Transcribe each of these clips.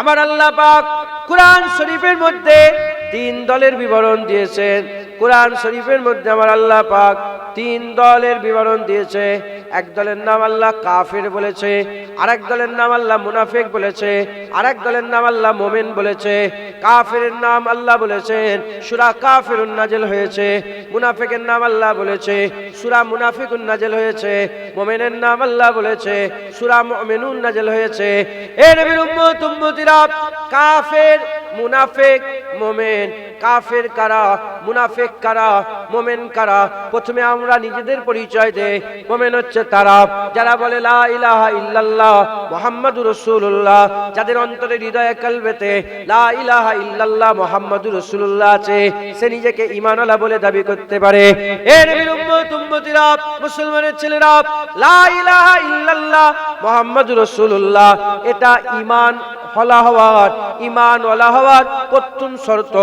আমার আল্লাহ পাক কোরআন শরীফের মধ্যে তিন দলের বিবরণ দিয়েছেন। কোরআন শরীফের মধ্যে আমার আল্লাহ পাক তিন দলের বিবরণ দিয়েছে। এক দলের নাম আল্লাহ কাফের বলেছে আরেক দলের নাম আল্লাহ মুনাফিক বলেছে, আরেক দলের নাম আল্লাহ মোমেন বলেছে কাফের নাম আল্লাহ বলেছেন, সুরা কাফের নাজেল হয়েছে, মুনাফিকের নাম আল্লাহ বলেছে, সুরা মুনাফিক নাজেল হয়েছে, মোমেনের নাম আল্লাহ বলেছে, সুরা মুমিনুন নাজেল হয়েছে। এ নবীর উম্মত, উম্মতিরা, কাফের, মুনাফিক, মোমেন, কাফের কারা, মুনাফেক কারা, মোমেন কারা? প্রথমে আমরা নিজেদের পরিচয় দেই, মোমেন হচ্ছে তারা, যারা বলে লা ইলাহা ইল্লাল্লাহ মুহাম্মাদুর রাসূলুল্লাহ, যাদের অন্তরে হৃদয়ে কলবেতে লা ইল্লাল্লাহ মুহাম্মাদুর রাসূলুল্লাহ আছে, সে নিজেকে ঈমানওয়ালা বলে দাবি করতে পারে। মুসলমানের ছেলেরা ইল্লাল্লাহ মুহাম্মাদুর রাসূলুল্লাহ, এটা ইমান ওলা হওয়ার শর্ত,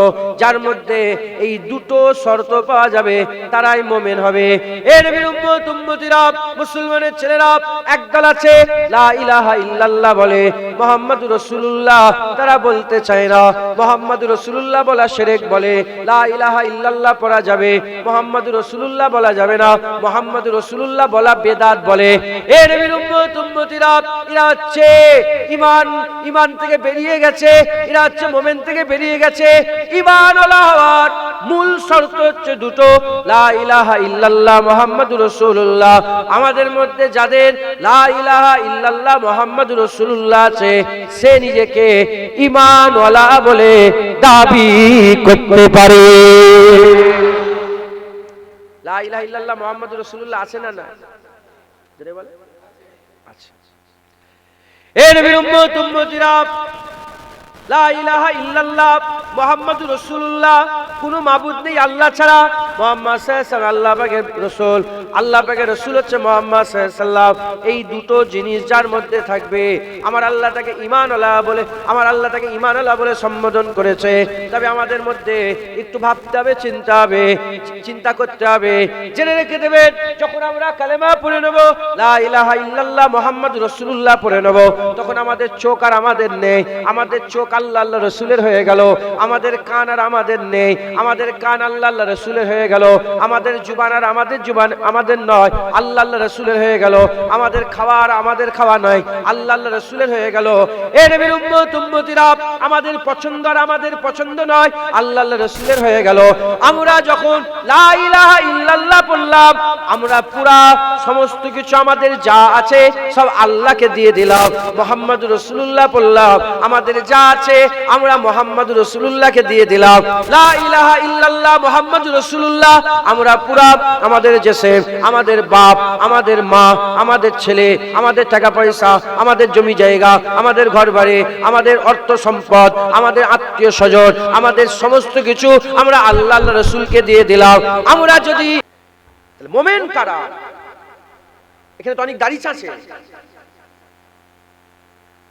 যার মধ্যে এই দুটো শর্ত পাওয়া যাবে, তারাই মোমেন হবে। এর উম্মত মুসলমানের ছেলেরা, একদল আছে, লা ইলাহা ইল্লাল্লাহ বলে মোহাম্মদুর রসুল্লাহ তারা বলতে চায় না, মোহাম্মদ রাসূলুল্লাহ বলা শিরক বলে, লা ইল্লাল্লাহ পড়া যাবে মোহাম্মদুর রাসূলুল্লাহ বলা যাবে না মোহাম্মদুর রাসূলুল্লাহ বলা বেদাত বলে। ইমান ইমান থেকে বেরিয়ে গেছে মোমেন থেকে বেরিয়ে গেছে। ইমান মূল শর্ত হচ্ছে দুটো, লা ইলাহা ইল্লাল্লাহ আমাদের মধ্যে যাদের লা ইলাহা ইল্লাল্লাহ মুহাম্মাদুর রাসূলুল্লাহ আছে সে নিজেকে ইমান ওয়ালা বলে দাবি করতে পারে। আছে না না মুহাম্মদ মুহাম্মদ সম্বোধন করেছে। তবে আমাদের মধ্যে একটু ভাবতে হবে, চিন্তা হবে, চিন্তা করতে হবে। জেনে রেখে দেবেন, যখন আমরা কালেমা পড়ে নেব, লা ইলাহা ইল্লাল্লাহ মুহাম্মাদুর রাসূলুল্লাহ পড়ে নেব, তখন আমাদের চোখ আর আমাদের নেই। আমাদের চোখ আল্লাহ আল্লাহ রসুলের হয়ে গেল। আমাদের কান আর আমাদের নেই। আমাদের কান আল্লাহ আল্লাহ রসুলের হয়ে গেল। আমাদের জুবান আর আমাদের জুবান আমাদের নয়। আল্লাহ আল্লাহ রসুলের হয়ে গেল। আমাদের খাওয়া আর আমাদের খাওয়া নয়। আল্লাহ আল্লাহ রসুলের হয়ে গেল। এ নবীর উম্মত, উম্মতিরা, আমাদের পছন্দ আর আমাদের পছন্দ নয়। আল্লাহ আল্লাহ রসুলের হয়ে গেল। আমরা যখন লা ইলাহা ইল্লাল্লাহ বললাম, আমরা পুরা সমস্ত কিছু আমাদের যা আছে সব আল্লাহকে দিয়ে দিলাম। মোহাম্মদ রসুল্লাহ বললাম, আমাদের যা আছে, আমরা মোহাম্মদ রসুল্লাহকে দিয়ে দিলাম। রসুল্লাহ আমরা পুরা আমাদের জেসে আমাদের বাপ, আমাদের মা, আমাদের ছেলে, আমাদের টাকা পয়সা, আমাদের জমি জায়গা, আমাদের ঘর আমাদের অর্থ সম্পদ, আমাদের আত্মীয় স্বজন, আমাদের সমস্ত কিছু আমরা আল্লাহ রসুলকে দিয়ে দিলাম। আমরা যদি মোমেন কারা? এখানে তো অনেক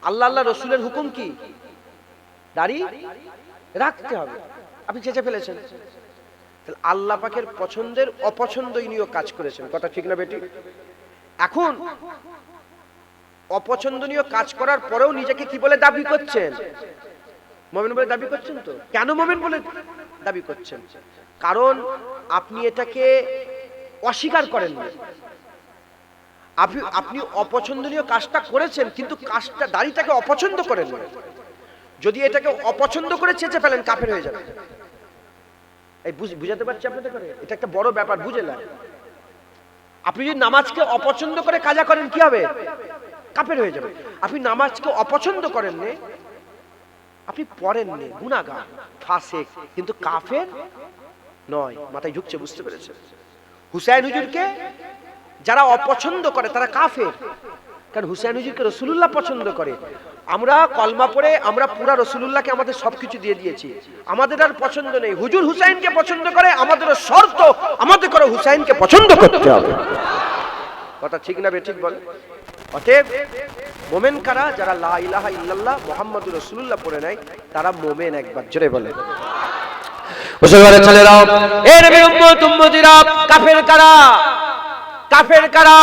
আল্লাহ আল্লাহ রসুলের হুকুম কি? দাড়ি রাখতে হবে। আপনি চেঁচে ফেলেছেন। তাহলে আল্লাহ পছন্দের অপছন্দনীয় কাজ করেছেন। কথা ঠিক না বেটি? এখন অপছন্দনীয় কাজ করার পরেও নিজেকে কি বলে দাবি করছেন? মোমেন বলে দাবি করছেন তো? কেন মোমেন বলে দাবি করছেন? কারণ আপনি এটাকে অস্বীকার করেন আপনি আপনি অপছন্দনীয় কাজটা করেছেন, কিন্তু কাজটা, দাড়িটাকে অপছন্দ করেন যদি এটাকে অপছন্দ করে চেঁচে ফেলেন, কাফের হয়ে যাবে এই, বুঝ- বুঝাতে পারছি আপনাদের করে এটা একটা বড় ব্যাপার, বুঝে না। আপনি যদি নামাজকে অপছন্দ করে কাজা করেন, কি হবে? কাফের হয়ে যাবে আপনি নামাজকে অপছন্দ করেন নে আপনি পড়েন নে গুনাগার ফাসেক, কিন্তু কাফের নয়, মাথায় ঢুকছে, বুঝতে পেরেছেন? হুসাইন হুজুরকে যারা অপছন্দ করে, তারা কাফের। কারণ হুসাইন হুজুরকে রসুলুল্লাহ পছন্দ করে। আমরা কলমা পড়ে আমরা পুরা রসুলুল্লাহকে আমাদের সবকিছু দিয়ে দিয়েছি। আমাদের আর পছন্দ নেই। হুজুর হুসাইনকে পছন্দ করে আমাদেরও শর্ত আমাদের করে হুসাইনকে পছন্দ করতে হবে। কথা ঠিক না বে ঠিক বল? অতএব মোমেন কারা? যারা লা ইলাহা ইল্লাল্লাহ মুহাম্মাদুর রাসূলুল্লাহ পড়ে নেয় তারা মোমেন একবার জোরে বলে মুসলমানের ছেলেরাও এ নবীর উম্মত উম্মতিরা কাফের কারা? কাফের কারা?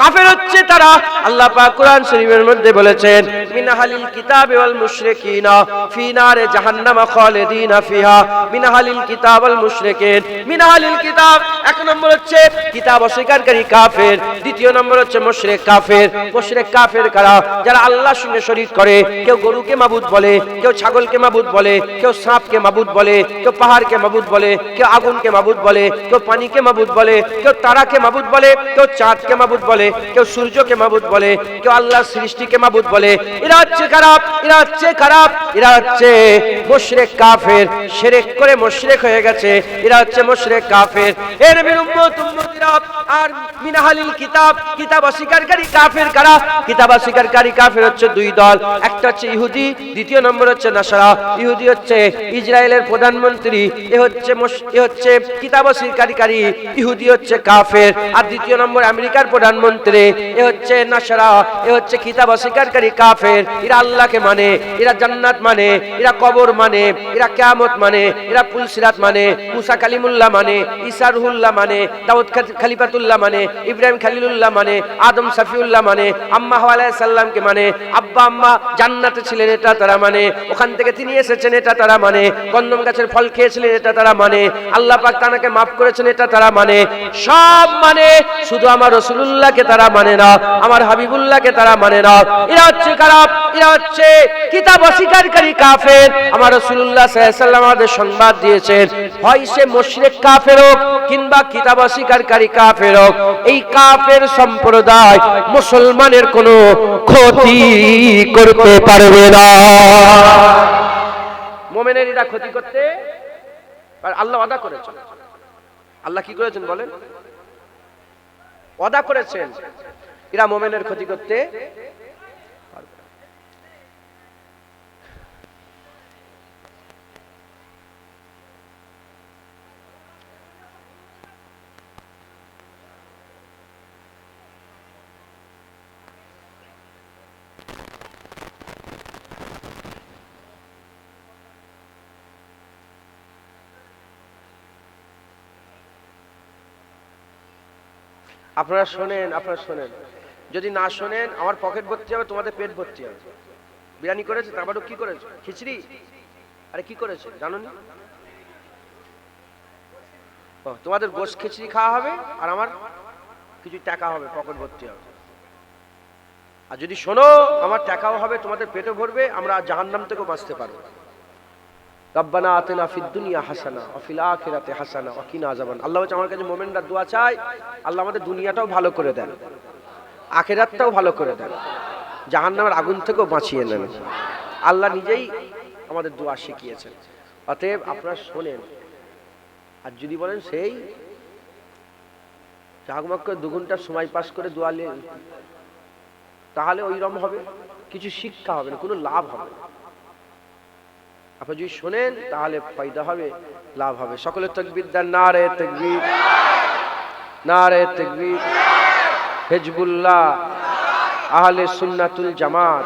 কাফের হচ্ছে তারা। আল্লাহ পাক কোরআন শরীফের মধ্যে বলেছেন, মিনাহালিল কিতাব ওয়াল মুশরিকিনা ফি নারে জাহান্নাম খালিদিনা ফিহা। মিনাহালিল কিতাব ওয়াল মুশরিকিন। মিনাহালিল কিতাব, এক নম্বর হচ্ছে কিতাব অস্বীকারী কাফের। দ্বিতীয় নম্বর হচ্ছে মুশরিক কাফের। মুশরিক কাফের কারা? যারা আল্লাহর সঙ্গে শরীক করে, কেউ গরুকে মাবুদ বলে, কেউ ছাগলকে মাবুদ বলে, কেউ সাপকে মাবুদ বলে, কেউ পাহাড়কে মাবুদ বলে, কেউ আগুনকে মাবুদ বলে, কেউ পানিকে মাবুদ বলে, কেউ তারাকে মাবুদ বলে, কেউ চাঁদকে মাবুদ বলে কেউ সূর্যকে মাবুদ বলে, কেউ আল্লাহর সৃষ্টিকে মাবুদ বলে। এরা হচ্ছে খারাপ, এরা হচ্ছে খারাপ, এরা হচ্ছে মুশরিক কাফের, শিরক করে মুশরিক হয়ে গেছে, এরা হচ্ছে মুশরিক কাফের। এর নবীর উম্মত, উম্মতিরা, আর মিনাহালিল কিতাব কিতাব অস্বীকারী কাফের কারা? কিতাব অস্বীকারী কাফের হচ্ছে দুই দল, একটা হচ্ছে ইহুদি, দ্বিতীয় নম্বর হচ্ছে নাসারা। ইহুদি হচ্ছে ইসরায়েলের প্রধানমন্ত্রী, এ হচ্ছে এ হচ্ছে কিতাব অস্বীকারী ইহুদি হচ্ছে কাফের। আর দ্বিতীয় নম্বর আমেরিকার প্রধানমন্ত্রী এ হচ্ছে নাসারা, এ হচ্ছে কিতাব অস্বীকারী কাফের। এরা আল্লাহকে মানে এরা জান্নাত মানে এরা কবর মানে এরা কেয়ামত মানে এরা পুলসিরাত মানে মুসা কালিমুল্লাহ মানে ঈসা রুহুল্লাহ মানে দাউদ খালিফাতুল্লাহ মানে ইব্রাহিম খালিলুল্লাহ মানে আদম সাফিউল্লাহ মানে আম্মা আলাইহিস সালামকে মানে আব্বা আম্মা জান্নাতে ছিলেন এটা তারা মানে ওখান থেকে তিনি এসেছেন এটা তারা মানে গন্ধম গাছের ফল খেয়েছিলেন এটা তারা মানে আল্লাহ পাক তানাকে মাফ করেছেন এটা তারা মানে সব মানে শুধু আমার রসুলুল্লাহকে তারা মানে না। আমার হাবিবুল্লাহকে তারা মানে না। এরা হচ্ছে খারাপ এরা হচ্ছে কিতাব অস্বীকারী কাফের। আমার রসুল্লাহ সাল্লাম আমাদের সংবাদ দিয়েছেন। হয় সে মুশরিক কাফের হোক কিংবা কিতাব অস্বীকারী কাফের হোক, এই কাফের সম্প্রদায় মুসলমানের কোনো ক্ষতি করতে পারবে না। মোমেনের এরা ক্ষতি করতে আল্লাহ ওয়াদা করেছেন। আল্লাহ কি করেছেন বলেন? ওয়াদা করেছেন এরা মোমেনের ক্ষতি করতে। আপনারা শোনেন আপনারা শোনেন। যদি না শোনেন, আমার পকেট ভর্তি হবে, তোমাদের পেট ভর্তি হবে। বিরিয়ানি করেছে তারপরে কি করেছে? খিচড়ি? আরে কি করেছে জানো নি? তোমাদের গোশ খিচড়ি খাওয়া হবে, আর আমার কিছু টাকা হবে পকেট ভর্তি হবে। আর যদি শোনো, আমার টাকাও হবে, তোমাদের পেটও ভরবে, আমরা জাহান্নাম থেকেও বাঁচতে পারব। রব্বানা আতেনা দুনিয়া হাসানা ও ফিল আখিরাতে হাসানা আযাবান। আল্লাহ আমার কাছে দোয়া চাই আল্লাহ আমাদের দুনিয়াটাও ভালো করে দেন, আখিরাতটাও ভালো করে দেন আগুন থেকেও বাঁচিয়ে নেন। আল্লাহ নিজেই আমাদের দোয়া শিখিয়েছেন। অতএব আপনারা শোনেন, আর যদি বলেন সেই জাগমাগ করে দু ঘণ্টা সময় পাস করে দোয়া তাহলে ওইরকম হবে, কিছু শিক্ষা হবে না, কোনো লাভ হবে না। আপনি যদি শোনেন, তাহলে ফায়দা হবে, লাভ হবে। সকলের তকবির দেন না রে তকবির। না রে তকবির। হেজবুল্লাহ, আহলে সুন্নাতুল জামাত।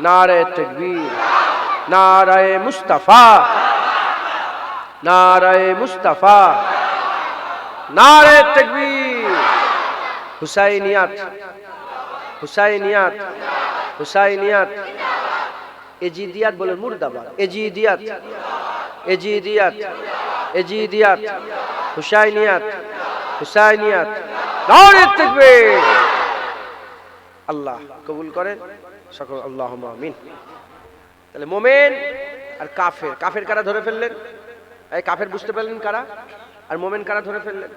নারে তকবীর। নারায়ে মুস্তাফা। নারায়ে মুস্তাফা। নারে তকবীর। হুসাইনিয়াত। হুসাইনিয়াত। হুসাইনিয়াত। এজিদিয়াত বলে মুর্দাবাদ। এজিদিয়াত। এজিদিয়াত। এজিদিয়াত। হুসাইনিয়াত। হুসাইনিয়াত। আল্লাহ কবুল করেন। সকল আল্লাহ আমিন। তাহলে মোমেন আর কাফের। কাফের কারা ধরে ফেললেন? এই কাফের বুঝতে পারলেন কারা? আর মোমেন কারা ধরে ফেললেন?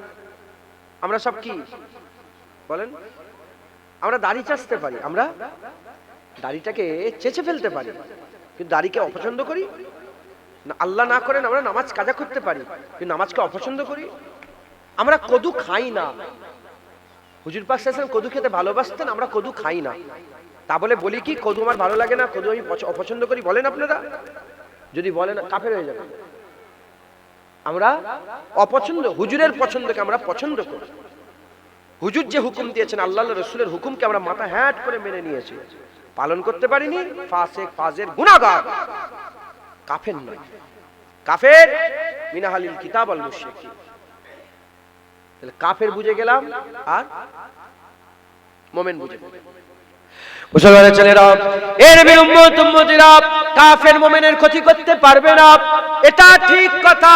আমরা সব কি? বলেন। আমরা দাড়ি চাচতে পারি, আমরা দাড়িটাকে চেঁচে ফেলতে পারি। কিন্তু দাড়িকে অপছন্দ করি? না, আল্লাহ না করেন, আমরা নামাজ কাজা করতে পারি, কিন্তু নামাজকে অপছন্দ করি? আমরা কদু খাই না। হুজুর পাক কদু খেতে ভালোবাসতেন, আমরা কদু খাই না। তা বলে বলি কি, কদু আমার ভালো লাগে না, কদু আমি পছ- অপছন্দ করি, বলেন আপনারা? যদি বলেন, কাফের হয়ে যাবে আমরা অপছন্দ, হুজুরের পছন্দকে আমরা পছন্দ করি। হুজুর যে হুকুম দিয়েছেন, আল্লাহ রসুলের হুকুমকে আমরা মাথা হ্যাট করে মেনে নিয়েছি। পালন করতে পারিনি, ফাসেক, ফাজের গুনাহগার। কাফের নয়। কাফের, মিনাহালিল কিতাব আল তাহলে কাফের বুঝে গেলাম, আর মোমেন বুঝে মুসলমানের ছেলেরা, এর উম্মত কাফের মোমেনের ক্ষতি করতে পারবে না। এটা ঠিক কথা।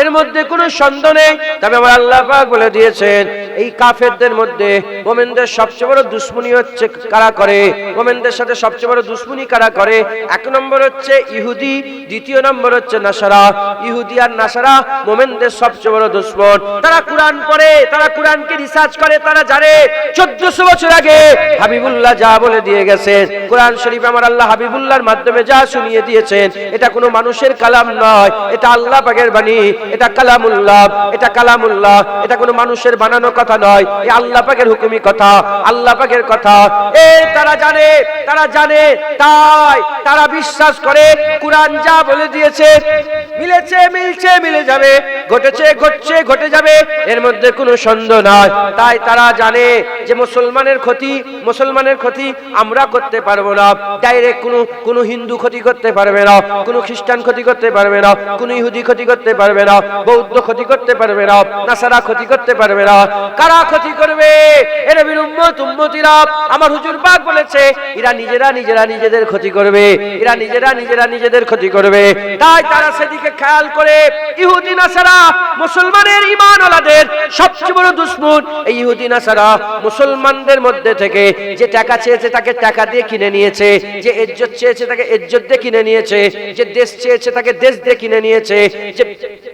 এর মধ্যে কোনো সন্দেহ নেই। তবে আমার আল্লাহ পাক বলে দিয়েছেন, এই কাফেরদের মধ্যে মোমেনদের সবচেয়ে বড় দুশ্মনী হচ্ছে কারা করে? মোমেনদের সাথে সবচেয়ে বড় দুশ্মনী কারা করে? এক নম্বর হচ্ছে ইহুদি, দ্বিতীয় নম্বর হচ্ছে নাসারা। ইহুদি আর নাসারা মোমেনদের সবচেয়ে বড় দুশ্মন। তারা কোরআন পড়ে, তারা কোরআনকে রিসার্চ করে, তারা জানে। চোদ্দশো বছর আগে হাবিবুল্লাহ যা বলে দিয়ে গেছেন, কোরআন শরীফ আমার আল্লাহ হাবিবুল্লাহর মাধ্যমে যা শুনিয়ে দিয়েছেন, এটা কোনো মানুষের কালাম নয়, এটা আল্লাহ পাকের বাণী। এটা কালামুল্লাহ এটা কালামুল্লাহ, এটা কোনো মানুষের বানানো কথা নয়, এ আল্লাহ পাকের হুকুমি কথা, আল্লাহ পাকের কথা। এ তারা জানে তারা জানে, তাই তারা বিশ্বাস করে, কোরআন যা বলে দিয়েছে, মিলেছে, মিলছে, মিলে যাবে, ঘটেছে, ঘটছে, ঘটে যাবে, এর মধ্যে কোনো সন্দেহ নাই। তাই তারা জানে যে মুসলমানের ক্ষতি মুসলমানের ক্ষতি আমরা করতে পারব না। ডাইরেক্ট কোনো কোনো হিন্দু ক্ষতি করতে পারবে না, কোনো খ্রিস্টান ক্ষতি করতে পারবে না, কোনো ইহুদি ক্ষতি করতে পারবে না। বৌদ্ধ ক্ষতি করতে পারবে না, নাসারা ক্ষতি করতে পারবে না। কারা ক্ষতি করবে? এরা উম্মত, উম্মতিরা। আমার হুজুর পাক বলেছে, এরা নিজেরা নিজেরা নিজেদের ক্ষতি করবে। এরা নিজেরা নিজেরা নিজেদের ক্ষতি করবে। তাই তারা সেদিকে খেয়াল করে, ইহুদি, নাসারা, মুসলমানের ইমান ওলাদের সবচেয়ে বড় দুশ্মন এই ইহুদি, নাসারা মুসলমানদের মধ্যে থেকে যে টাকা চেয়েছে তাকে টাকা দিয়ে কিনে নিয়েছে, যে ইজ্জত চেয়েছে তাকে ইজ্জত দিয়ে কিনে নিয়েছে, যে দেশ চেয়েছে তাকে দেশ দিয়ে কিনে নিয়েছে, যে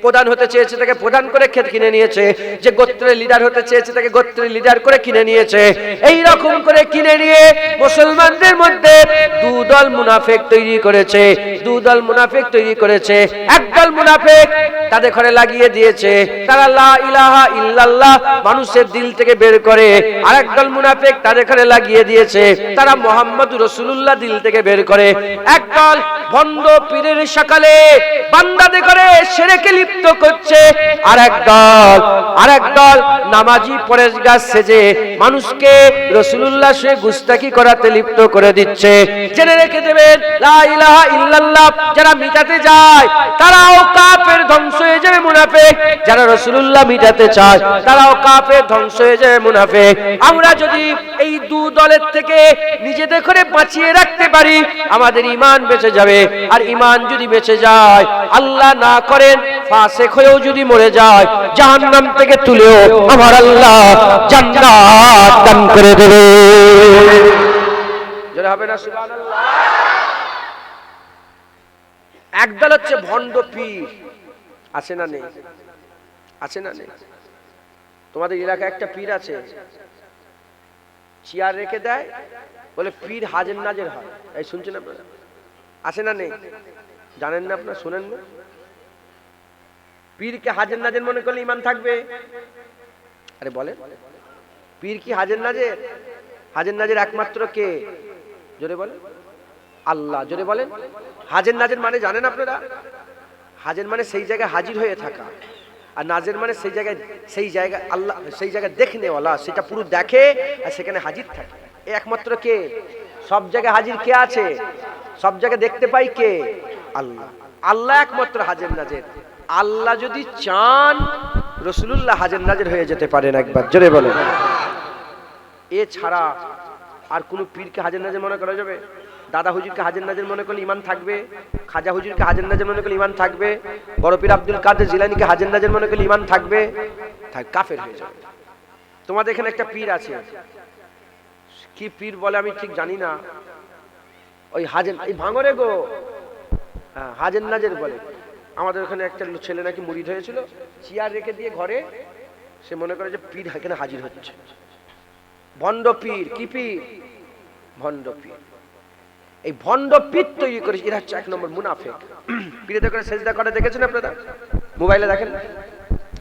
প্রধান হতে চেয়েছে, তাকে প্রধান করে ক্ষেত কিনে নিয়েছে। যে গোত্রের লিডার হতে চেয়েছে, তাকে গোত্রের লিডার করে কিনে নিয়েছে। এই রকম করে কিনে নিয়ে মুসলমানদের মধ্যে দু দল মুনাফেক তৈরি করেছে দু দল মুনাফেক তৈরি করেছে। একদল মুনাফেক তাদের ঘরে লাগিয়ে দিয়েছে। তারা লা ইলাহা ইল্লাল্লাহ মানুষের দিল থেকে বের করে। আরেক দল মুনাফেক তাদের ঘরে লাগিয়ে দিয়েছে। তারা মোহাম্মদ রসুলুল্লাহ দিল থেকে বের করে। একদল ভণ্ড পীরের সকালে বান্দাদের করে সেরেকে লিপ্ত করছে। আর দল আর দল নামাজি পরেশগাছ সেজে মানুষকে রসুলুল্লাহ সে গুস্তাকি করাতে লিপ্ত করে দিচ্ছে। জেনে রেখে দেবেন, লা ইলাহা ইল্লাল্লাহ যারা মিটাতে যায়, তারাও কাফের ধ্বংস হয়ে যাবে যারা রসুলুল্লাহ মিটাতে চায়, তারাও ধ্বংস হয়ে যাবে আমরা যদি এই দু দলের থেকে নিজেদের করে বাঁচিয়ে রাখতে পারি, আমাদের ইমান বেঁচে যাবে। আর ইমান যদি বেঁচে যায়, আল্লাহ না করেন যদি মরে যায় থেকে তুলেও আমার আল্লাহ দান করে দেবে। হবে না একদল হচ্ছে ভণ্ড পীর। আছে না নেই? আছে না নেই? তোমাদের এলাকায় একটা পীর আছে। চেয়ার রেখে দেয়, বলে পীর হাজের নাজের হয়। এই শুনছেন আপনারা? আছে না নেই? জানেন না আপনারা? শোনেন না? পীরকে হাজের নাজের মনে করলে ইমান থাকবে? আরে বলে পীর কি হাজের নাজের? হাজের নাজের একমাত্র কে? জোরে বলে আল্লাহ। জোরে বলেন। হাজের নাজের মানে জানেন আপনারা? হাজের মানে সেই জায়গায় হাজির হয়ে থাকা। আর নাজের মানে সেই জায়গায় সেই জায়গায় আল্লাহ, সেই জায়গায় দেখনেওয়ালা সেটা পুরো দেখে আর সেখানে হাজির থাকে। এ একমাত্র কে? সব জায়গায় হাজির কে আছে? সব জায়গায় দেখতে পাই কে? আল্লাহ। আল্লাহ একমাত্র হাজের নাজের। আল্লাহ যদি চান, রসুলুল্লাহ হাজের নাজের হয়ে যেতে পারেন একবার। জোরে বলেন। এছাড়া আর কোনো পীরকে হাজের নাজের মনে করা যাবে? দাদা হুজুরকে হাজের নাজের মনে করলে ইমান থাকবে, খাজা হুজুরকে হাজের নাজের মনে করলে ইমান থাকবে, বড় পীর আব্দুল কাদের জিলানিকে হাজের নাজের মনে করলে ইমান থাকবে, থাক, কাফের হয়ে যাবে। তোমাদের এখানে একটা পীর আছে। কি পীর বলে আমি ঠিক জানি না। ওই হাজেন এই ভাঙরে গো। হ্যাঁ হাজের নাজের বলে। আমাদের ওখানে একটা ছেলে নাকি মুড়িদ হয়েছিল, চেয়ার রেখে দিয়ে ঘরে, সে মনে করে যে পীর এখানে হাজির হচ্ছে। ভণ্ড পীর, কি পীর? ভণ্ড পীর। এই ভণ্ড পীর তৈরি করেছে। এরা হচ্ছে এক নম্বর মুনাফেক। পীরেতে করে সেজদা করে, দেখেছেন আপনারা? মোবাইলে দেখেন।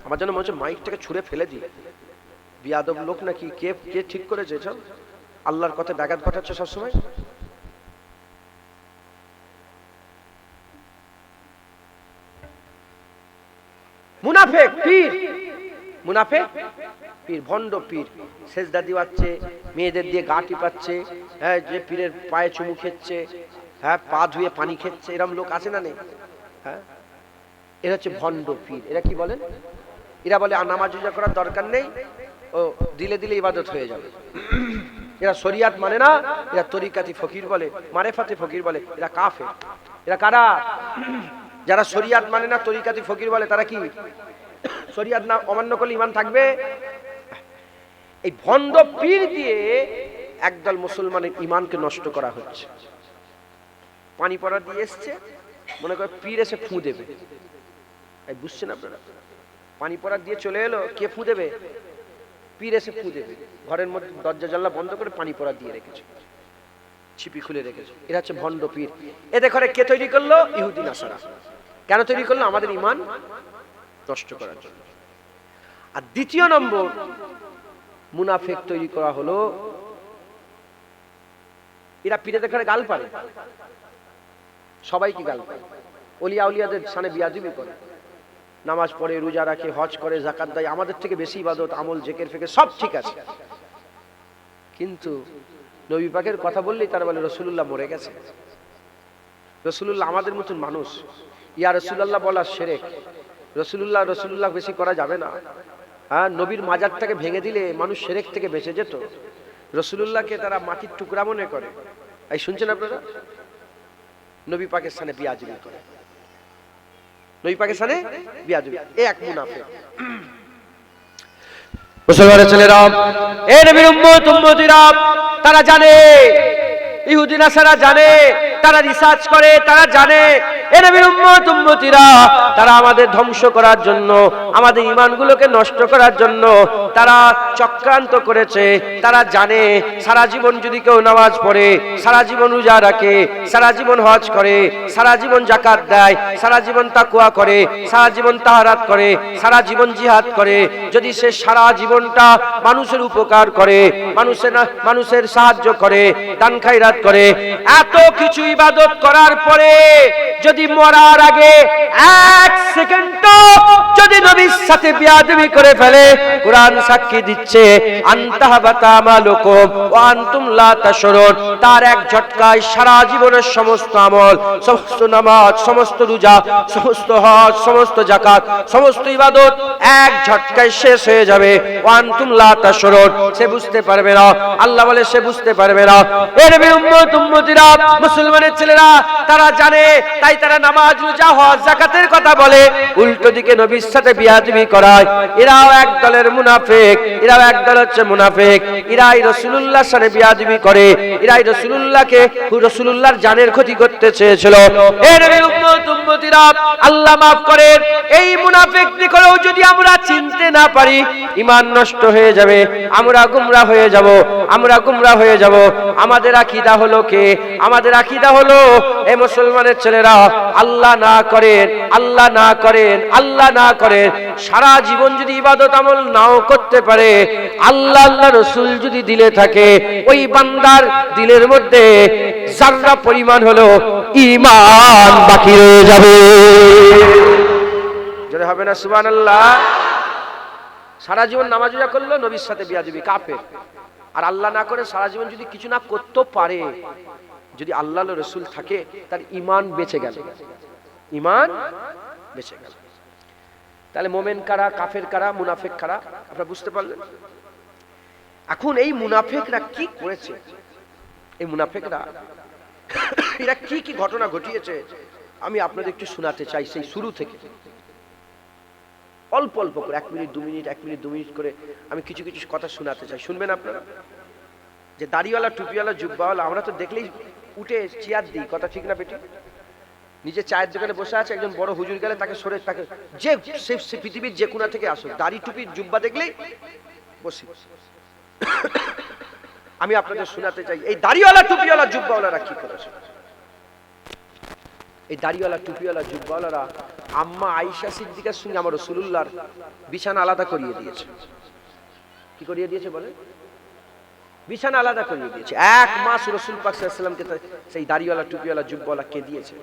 আমার জন্য মনে হচ্ছে মাইকটাকে ছুঁড়ে ফেলে দিই। বিয়াদব লোক নাকি? কে কে ঠিক করেছে এসব? আল্লাহর কথা ব্যাঘাত ঘটাচ্ছে সবসময়? মুনাফেক, পীর! মুনাফেক? পীর, ভণ্ড পীর। সেজদা দিওয়াচ্ছে, মেয়েদের দিয়ে গা টিপাচ্ছে হ্যাঁ যে পীরের পায়ে চুমু খেচ্ছে হ্যাঁ পা ধুয়ে পানি খেচ্ছে, এরম লোক আছে না নেই? হ্যাঁ? এরা হচ্ছে ভণ্ড পীর। এরা কি বলেন? এরা বলে নামাজ রোজা করার দরকার নেই, ও দিলে দিলে ইবাদত হয়ে যাবে। এরা শরিয়াত মানে না, এরা তরিকাতি ফকির বলে, মারেফাতে ফকির বলে, এরা কাফে এরা কারা? যারা শরিয়াত মানে না, তরিকাতি ফকির বলে, তারা কি? শরিয়াত না অমান্য করলে ইমান থাকবে? এই ভণ্ড পীর দিয়ে একদল মুসলমানের ইমানকে নষ্ট করা হচ্ছে। পানি পড়া দিয়ে এসছে, মনে করে পীর এসে ফু দেবে। বুঝছেন আপনারা? পানি পড়া দিয়ে চলে এলো, কে ফু দেবে? পীর এসে ফু দেবে। ঘরের মধ্যে দরজা, জানলা বন্ধ করে পানি পড়া দিয়ে রেখেছে। ছিপি খুলে রেখেছে। এরা হচ্ছে ভণ্ড পীর। এদের ঘরে কে তৈরি করল? ইহুদি, নাসারা। কেন তৈরি করল? আমাদের ইমান নষ্ট করার জন্য। আর দ্বিতীয় নম্বর, মুনাফেক তৈরি করা হলো এরা পীরেদের ঘরে গাল পারে সবাইকে গাল পারে অলিয়া উলিয়াদের সামনে বিয়াদিবি করে। নামাজ পড়ে, রোজা রাখে, হজ করে জাকাত দেয়, আমাদের থেকে বেশি ইবাদত, আমল, জেকের ফেকে সব ঠিক আছে। কিন্তু নবী পাকের কথা বললেই তার বলে রসুল্লাহ মরে গেছে। রসুল্লাহ আমাদের মতন মানুষ। ইয়া রসুল্লাহ বলা সেরেক। রসুল্লাহ রসুল্লাহ বেশি করা যাবে না। হ্যাঁ নবীর মাজারটাকে ভেঙে দিলে মানুষ সেরেক থেকে বেঁচে যেত। রসুল্লাহকে তারা মাটির টুকরা মনে করে। এই শুনছেন আপনারা? নবী পাকিস্তানে বিয়াজবি করে। নবী পাকিস্তানে বিয়াজবি। এ এক মুনাফে মুসলমানের ছেলেরা, এ নবীর উম্মত, উম্মতিরা, তারা জানে ইহুদি নাসারা জানে, তারা রিসার্চ করে, তারা জানে। এ নবীর উম্মত, উম্মতিরা, তারা আমাদের ধ্বংস করার জন্য, আমাদের ইমানগুলোকে নষ্ট করার জন্য, তারা চক্রান্ত করেছে, তারা জানে, সারা জীবন যদি কেউ নামাজ পড়ে, সারা জীবন রোজা রাখে, সারা জীবন হজ করে, সারা জীবন জাকাত দেয়, সারা জীবন তাকুয়া করে, সারা জীবন তাহারাত করে, সারা জীবন জিহাদ করে, যদি সে সারা জীবনটা মানুষের উপকার করে, মানুষের মানুষের সাহায্য করে, দান খাইরাত করে, এত কিছু ইবাদত করার পরে যদি মরার আগে এক সেকেন্ড যদি নবীর সাথে বিয়াদবি করে ফেলে, কোরআন সাক্ষী দিচ্ছে, আন্তাহাবাতা মালুকুম ওয়া আনতুম তাশরুন তার এক ঝটকায় সারা জীবনের সমস্ত আমল, সমস্ত নামাজ, সমস্ত রোজা, সমস্ত হজ, সমস্ত জাকাত সমস্ত ইবাদত এক ঝটকায় শেষ হয়ে যাবে। ওয়া আনতুম লা তাশরুন সে বুঝতে পারবে না। আল্লাহ বলে, সে বুঝতে পারবে না। এর উম্মত, উম্মতিরা, মুসলমানের ছেলেরা, তারা জানে, তাই তারা নামাজ, রোজা, হজ জাকাতের কথা বলে। উল্টো দিকে নবীর সাথে বিয়াদবি করায়। এরাও এক দলের মুনাফিক। এরাও এক দল হচ্ছে মুনাফিক। এরাই রাসূলুল্লাহর সাথে বিয়াদবি করে। এরাই রাসূলুল্লাহকে রাসূলুল্লাহর জানের ক্ষতি করতে চেয়েছিল। এ আল্লাহ maaf করেন। এই মুনাফিক দিকেও যদি আমরা চিনতে না পারি, ঈমান নষ্ট হয়ে যাবে, আমরা গুমরা হয়ে যাব, আমরা গুমরা হয়ে যাব। আমাদের আকীদা হলো কে? আমাদের আকীদা হলো এই মুসলমানের ছেলেরা, আল্লাহ না করেন, আল্লাহ না করেন, আল্লাহ না করেন। সারা জীবন যদি ইবাদত আমল নাও করতে পারে, আল্লাহ আল্লাহ রসুল যদি দিলে থাকে, ওই বান্দার দিলের মধ্যে জাররা পরিমাণ হলো ইমান বাকি রয়ে যাবে। যদি হবে না, সুবহানাল্লাহ। সারা জীবন নামাজ রোজা করল, নবীর সাথে বিয়াদিবি কাফের। আর আল্লাহ না করে সারা জীবন যদি কিছু না করতে পারে, যদি আল্লাহ রসুল থাকে, তার ইমান বেঁচে গেল। ইমান বেঁচে গেল। তাহলে মোমেন কারা, কাফের কারা, মুনাফেক কারা, আপনারা বুঝতে পারলেন? এখন এই মুনাফেকরা কি করেছে? এই মুনাফেকরা, এরা কি কি ঘটনা ঘটিয়েছে, আমি আপনাদের একটু শোনাতে চাই সেই শুরু থেকে। অল্প অল্প করে, এক মিনিট, দু মিনিট, এক মিনিট, দু মিনিট করে আমি কিছু কিছু কথা শোনাতে চাই। শুনবেন আপনারা? যে দাড়িওয়ালা, টুপিওয়ালা, জুব্বাওয়ালা, আমরা তো দেখলেই উঠে চেয়ার দিই, কথা ঠিক না বেটি? নিজে চায়ের দোকানে বসে আছে, একজন বড় হুজুর গেলে তাকে সরে তাকে যে সে পৃথিবীর যে কোনা থেকে আসুক, দাড়ি টুপির জুব্বা দেখলেই বসি। আমি আপনাদের শোনাতে চাই, এই দাড়িওয়ালা, টুপিওয়ালা জুব্বাওয়ালারা কি করেছে? এই দাড়িওয়ালা, টুপিওয়ালা, জুব্বাওয়ালারা আম্মা আয়েশা সিদ্দিকার সঙ্গে আমার রসুলুল্লাহর বিছানা আলাদা করিয়ে দিয়েছে। কি করিয়ে দিয়েছে বলে বিছানা আলাদা করিয়ে দিয়েছে। এক মাস রসুল পাক সাল্লামকে সেই দাড়িওয়ালা, টুপিওয়ালা জুব্বাওয়ালা কে দিয়েছে।